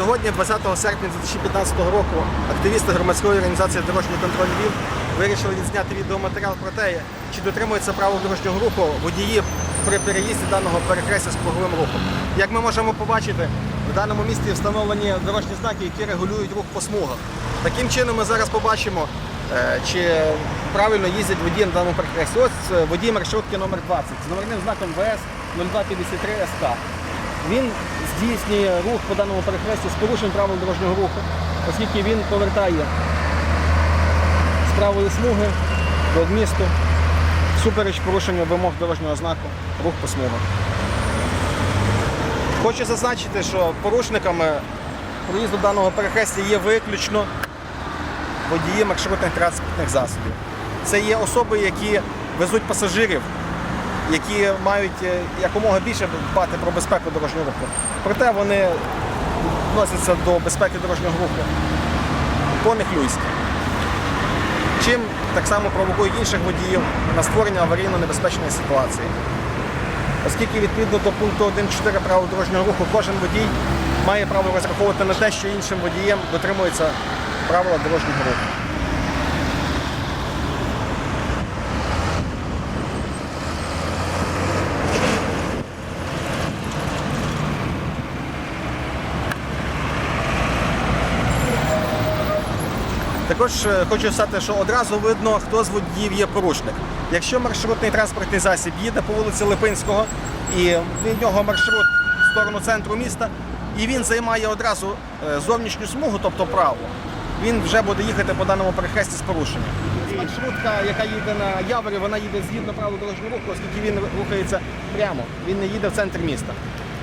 Сьогодні, 20 серпня 2015 року, активісти громадської організації Дорожній контроль Львів вирішили відзняти відеоматеріал про те, чи дотримуються правил дорожнього руху водії при переїзді даного перехрестя з круговим рухом. Як ми можемо побачити, в даному місті встановлені дорожні знаки, які регулюють рух по смугах. Таким чином ми зараз побачимо, е, чи правильно їздять водії на даному перехресті. Ось е, водій маршрутки номер 20 з номерним знаком ВС 0253 СК. Він здійснює рух по даному перехресті з порушенням правил дорожнього руху, оскільки він повертає з правої смуги до місту всупереч порушенню вимог дорожнього знаку рух по смугах. Хочу зазначити, що порушниками проїзду даного перехрестя є виключно водії маршрутних транспортних засобів. Це є особи, які везуть пасажирів які мають е, якомога більше дбати про безпеку дорожнього руху. Проте вони відносяться до безпеки дорожнього руху по-нехлюйськи. Чим так само провокують інших водіїв на створення аварійно-небезпечної ситуації. Оскільки відповідно до пункту 1.4 правил дорожнього руху кожен водій має право розраховувати на те, що іншим водієм дотримується правила дорожнього руху. Також е, хочу сказати, що одразу видно, хто з водіїв є порушник. Якщо маршрутний транспортний засіб їде по вулиці Липинського і від нього маршрут в сторону центру міста, і він займає одразу е, зовнішню смугу, тобто право, він вже буде їхати по даному перехресті з порушенням. Маршрутка, яка їде на Яворі, вона їде згідно правил дорожнього руху, оскільки він рухається прямо, він не їде в центр міста.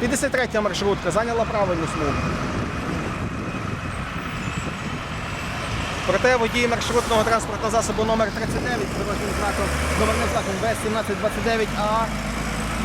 53 маршрутка зайняла правильну смугу. Проте водій маршрутного транспортного засобу номер 39 з знаком, номерним знаком В1729А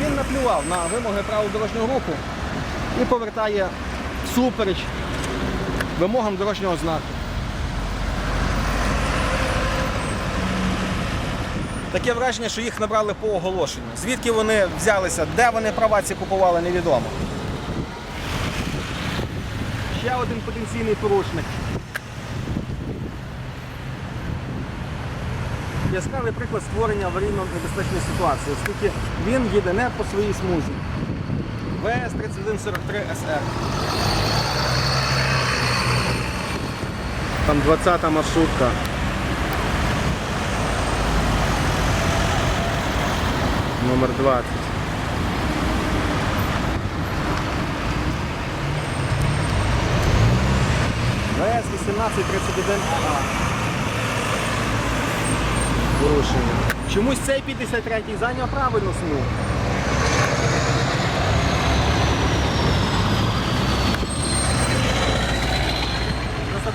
він наплював на вимоги правил дорожнього руху і повертає всупереч вимогам дорожнього знаку. Таке враження, що їх набрали по оголошенню. Звідки вони взялися, де вони права ці купували, невідомо. Ще один потенційний порушник. Яскравий приклад створення аварійно-небезпечної ситуації, оскільки він їде не по своїй смузі. ВС-3143 СР. Там 20-та маршрутка. Номер 20. ВС-1831А порушення. Чомусь цей 53-й зайняв правильну смугу.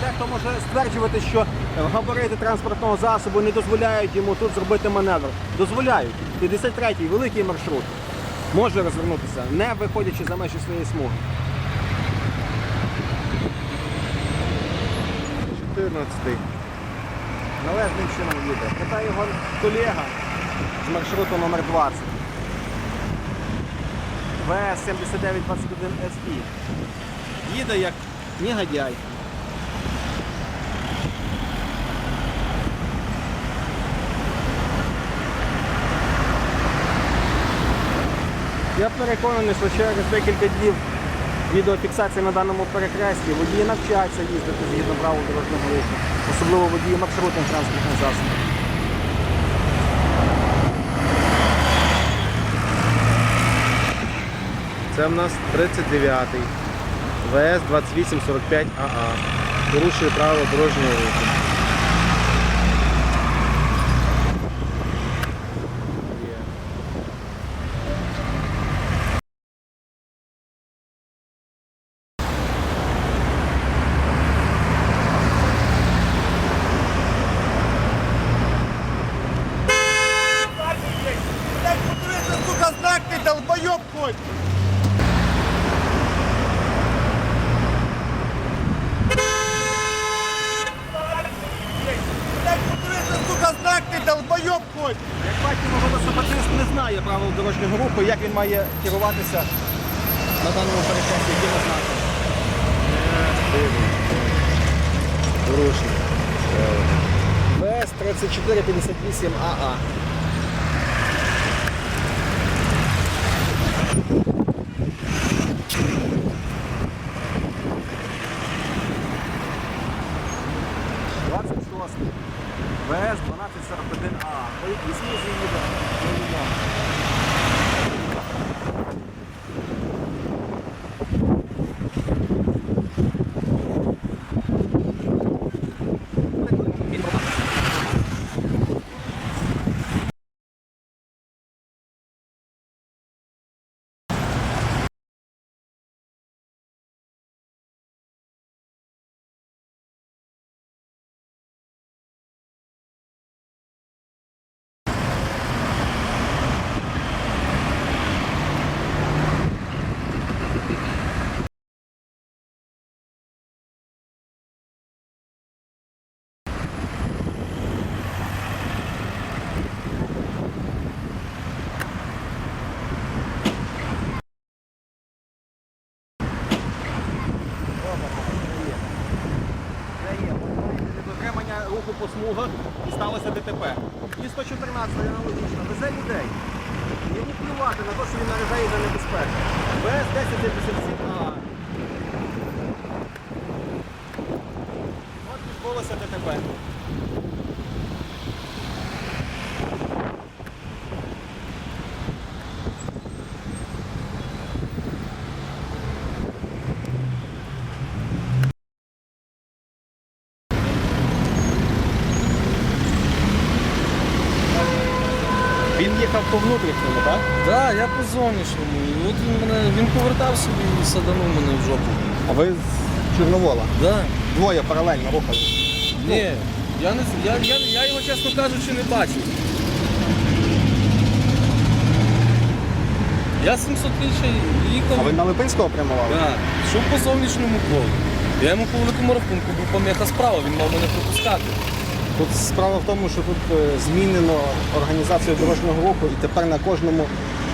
Дехто може стверджувати, що габарити транспортного засобу не дозволяють йому тут зробити маневр. Дозволяють. 53-й великий маршрут може розвернутися, не виходячи за межі своєї смуги. 14-й належним чином їде. Питає його колега з маршруту номер 20 В7921 СІ. Їде як негодяй. Я переконаний, що через декілька днів відеофіксації на даному перехресті водії навчаться їздити згідно правил дорожнього руху, особливо водії маршрутних транспортних засобів. Це в нас 39-й ВС 2845 АА. Порушує правила дорожнього руху. Є. Блядь, подивися, сука, знак ти долбойоб хоть! Блядь, подивися, сука, знак ти долбойоб хоть! Як бачимо, велосипедист не знає правил дорожнього руху, як він має керуватися на даному перехресті, якими знаками. Порушення. ВС 3458 АА. Двадцять шостий. ВС 1241 А. По якій смузі їде? Невідомо. Де є? Дотримання руху по смугах і сталося ДТП. І 114 аналогічно. Везе людей. Йому плювати на те, що він наражає за небезпеку. БС 1077 А. От відбулося ДТП. Він їхав по внутрішньому, так? Так, я по зовнішньому. І От він мене він повертав собі і саданув мене в жопу. А ви з Чорновола. Да. Двоє паралельно рухали. Ні, я, не, з- я, я, я його, чесно кажучи, не бачив. Я 700 більше їхав. А ви на Липинського прямували? Да, йшов по зовнішньому колу. Я йому по великому рахунку був поміха справа, він мав мене пропускати. Тут справа в тому, що тут е, змінено організацію дорожнього руху і тепер на кожному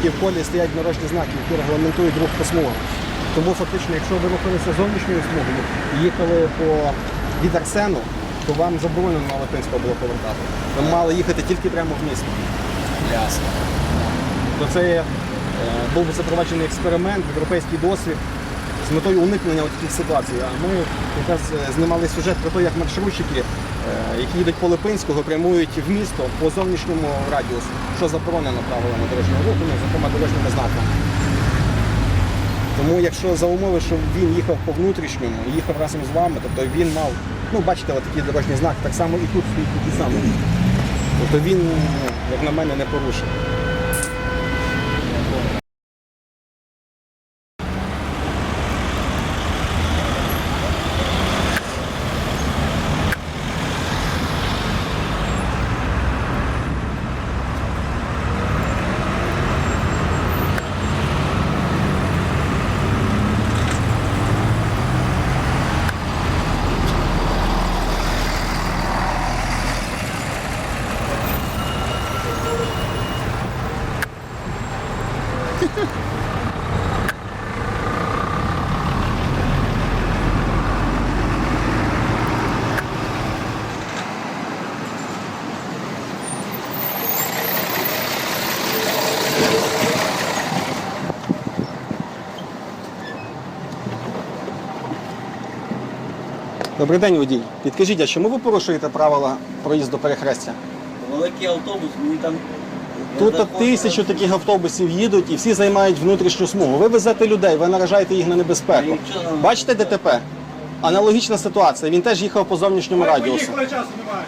півколі стоять дорожні знаки, які регламентують рух по смугам. Тому фактично, якщо ви рухалися зовнішньою смугою і їхали по від Арсену, то вам заборонено на Липинського було повертати. Ви мали їхати тільки прямо в місто. Ясно. То це е, був запроваджений експеримент, європейський досвід з метою уникнення таких ситуацій. А ми якраз е, знімали сюжет про те, як маршрутчики, які їдуть по Липинського, прямують в місто по зовнішньому радіусу, що заборонено правилами дорожнього руху, ну, зокрема дорожніми знаками. Тому якщо за умови, що він їхав по внутрішньому, їхав разом з вами, тобто він мав, ну бачите, такий дорожній знак, так само і тут стоїть такий самий. Тобто він, ну, як на мене, не порушив. Добрий день, водій. Підкажіть, а чому ви порушуєте правила проїзду перехрестя? Великий автобус, мені там. Тут тисячу таких автобусів їдуть і всі займають внутрішню смугу. Ви везете людей, ви наражаєте їх на небезпеку. Нам- Бачите ДТП? Аналогічна ситуація. Він теж їхав по зовнішньому радіусу. часу немає.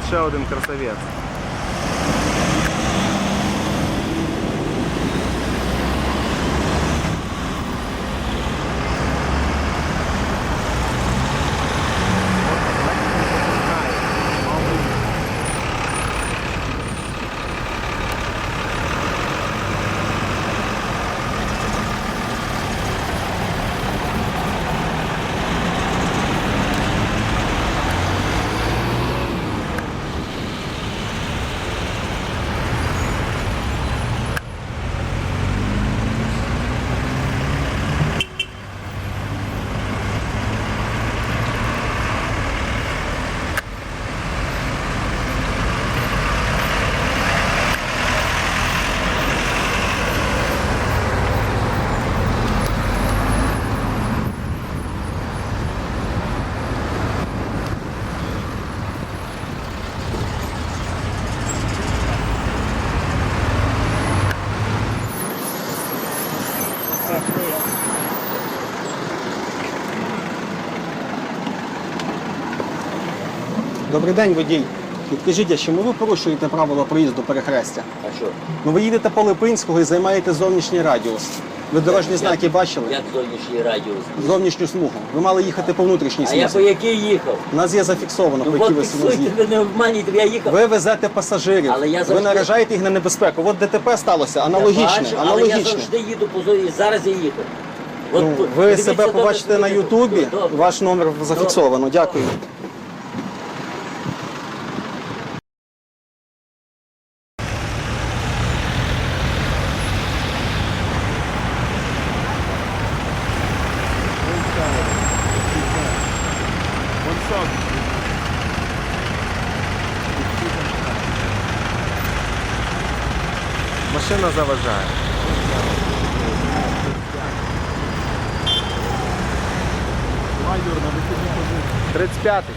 Ще один красавець. Добрий день, водій. Підкажіть, а чому ви порушуєте правила проїзду перехрестя? А що? Ну ви їдете по Липинського і займаєте зовнішній радіус. Ви дорожні знаки бачили? Як зовнішній радіус? Зовнішню смугу. Ви мали їхати по внутрішній А я по смузі. якій їхав? У нас є зафіксовано, Ну по якій от ви смузі. фіксуйте, ви не обманюйте, я їхав. Ви везете пасажирів, Але я ви завжди- наражаєте їх на небезпеку. От ДТП сталося, Я аналогічне. бачу, але я аналогічне. завжди їду по зоні. Зараз я їхав. От, Ну, ви себе добре побачите на Ютубі. Добре. ваш номер зафіксовано. Дякую. Машина заважає. Тридцять п'ятий.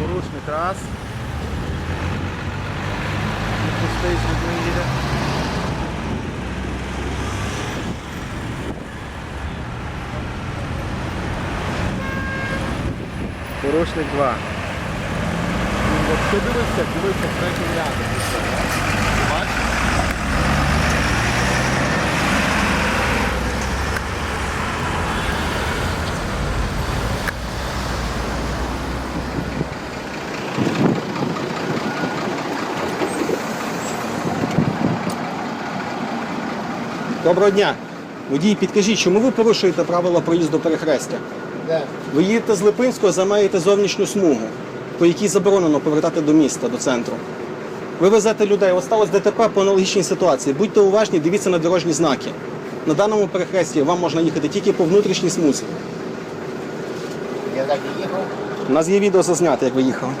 Порушник раз. Пустий з людьми їде. Порушник 2. Ти дивишся, дивишся третій ряд. Доброго дня. Водій, підкажіть, чому ви порушуєте правила проїзду перехрестя? Ви їдете з Липинського, займаєте зовнішню смугу, по якій заборонено повертати до міста, до центру. Ви везете людей, от сталося ДТП по аналогічній ситуації. Будьте уважні, дивіться на дорожні знаки. На даному перехресті вам можна їхати тільки по внутрішній смузі. Я так і їхав. У нас є відео зазнято, як ви їхали.